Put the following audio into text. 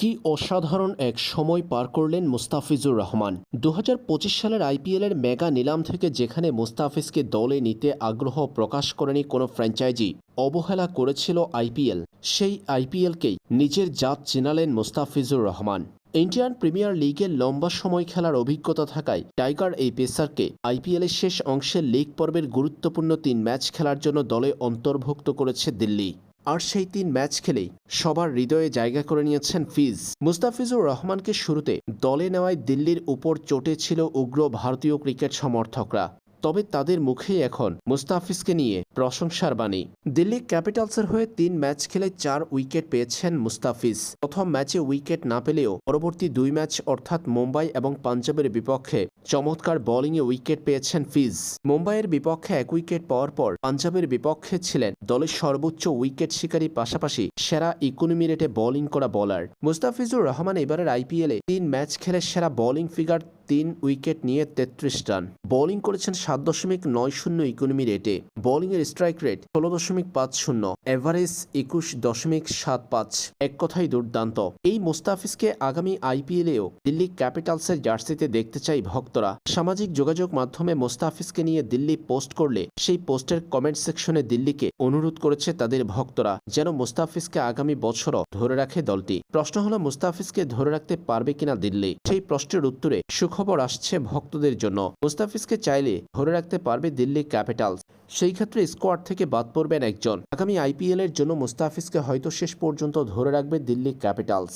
কি অসাধারণ এক সময় পার করলেন মুস্তাফিজুর রহমান? দু হাজার পঁচিশ সালের আইপিএলের মেগা নিলাম থেকে যেখানে মুস্তাফিজকে দলে নিতে আগ্রহ প্রকাশ করেনি কোনো ফ্র্যাঞ্চাইজি, অবহেলা করেছিল আইপিএল। সেই আইপিএলকেই নিজের জাত চেনালেন মুস্তাফিজুর রহমান। ইন্ডিয়ান প্রিমিয়ার লিগে লম্বা সময় খেলার অভিজ্ঞতা থাকায় টাইগার এই পেসারকে আইপিএলের শেষ অংশের লিগ পর্বের গুরুত্বপূর্ণ তিন ম্যাচ খেলার জন্য দলে অন্তর্ভুক্ত করেছে দিল্লি। আর সেই তিন ম্যাচ খেলেই সবার হৃদয়ে জায়গা করে নিয়েছেন ফিজ। মুস্তাফিজুর রহমানকে শুরুতে দলে নেওয়ায় দিল্লির উপর চটে ছিল উগ্র ভারতীয় ক্রিকেট সমর্থকরা। তবে তাদের মুখেই এখন মুস্তাফিজকে নিয়ে প্রশংসার বাণী। দিল্লি ক্যাপিটালসের হয়ে তিন ম্যাচ খেলে চার উইকেট পেয়েছেন মুস্তাফিজ। প্রথম ম্যাচে উইকেট না পেলেও পরবর্তী দুই ম্যাচ, অর্থাৎ মুম্বাই এবং পাঞ্জাবের বিপক্ষে চমৎকার বোলিংয়ে উইকেট পেয়েছেন ফিজ। মুম্বাইয়ের বিপক্ষে এক উইকেট পাওয়ার পর পাঞ্জাবের বিপক্ষে ছিলেন দলের সর্বোচ্চ উইকেট শিকারী পাশাপাশি সেরা ইকোনমি রেটে বোলিং করা বোলার। মুস্তাফিজুর রহমান এবারের আইপিএলে তিন ম্যাচ খেলে সেরা বোলিং ফিগার তিন উইকেট নিয়ে তেত্রিশ রান। বোলিং করেছেন সাত দশমিক নয় শূন্য ইকোনমি রেটে। বোলিংয়ের স্ট্রাইক রেট ষোলো দশমিক পাঁচ শূন্য, এভারেজ একুশ দশমিক সাত পাঁচ। এক কথাই দুর্দান্ত। এই মুস্তাফিজকে আগামী আইপিএলেও দিল্লি ক্যাপিটালসের জার্সিতে দেখতে চাই ভক্তরা। সামাজিক যোগাযোগ মাধ্যমে মুস্তাফিজকে নিয়ে দিল্লি পোস্ট করলে সেই পোস্টের কমেন্ট সেকশনে দিল্লিকে অনুরোধ করেছে তাদের ভক্তরা, যেন মুস্তাফিজকে আগামী বছরও ধরে রাখে দলটি। প্রশ্ন হলো, মুস্তাফিজকে ধরে রাখতে পারবে কিনা দিল্লি? সেই প্রশ্নের উত্তরে সুখবর আসছে ভক্তদের জন্য। মুস্তাফিজকে চাইলে ধরে রাখতে পারবে দিল্লি ক্যাপিটালস। সেই ক্ষেত্রে স্কোয়াড থেকে বাদ পড়বেন একজন। আগামী আইপিএল এর জন্য মুস্তাফিজকে হয়তো শেষ পর্যন্ত ধরে রাখবে দিল্লি ক্যাপিটালস।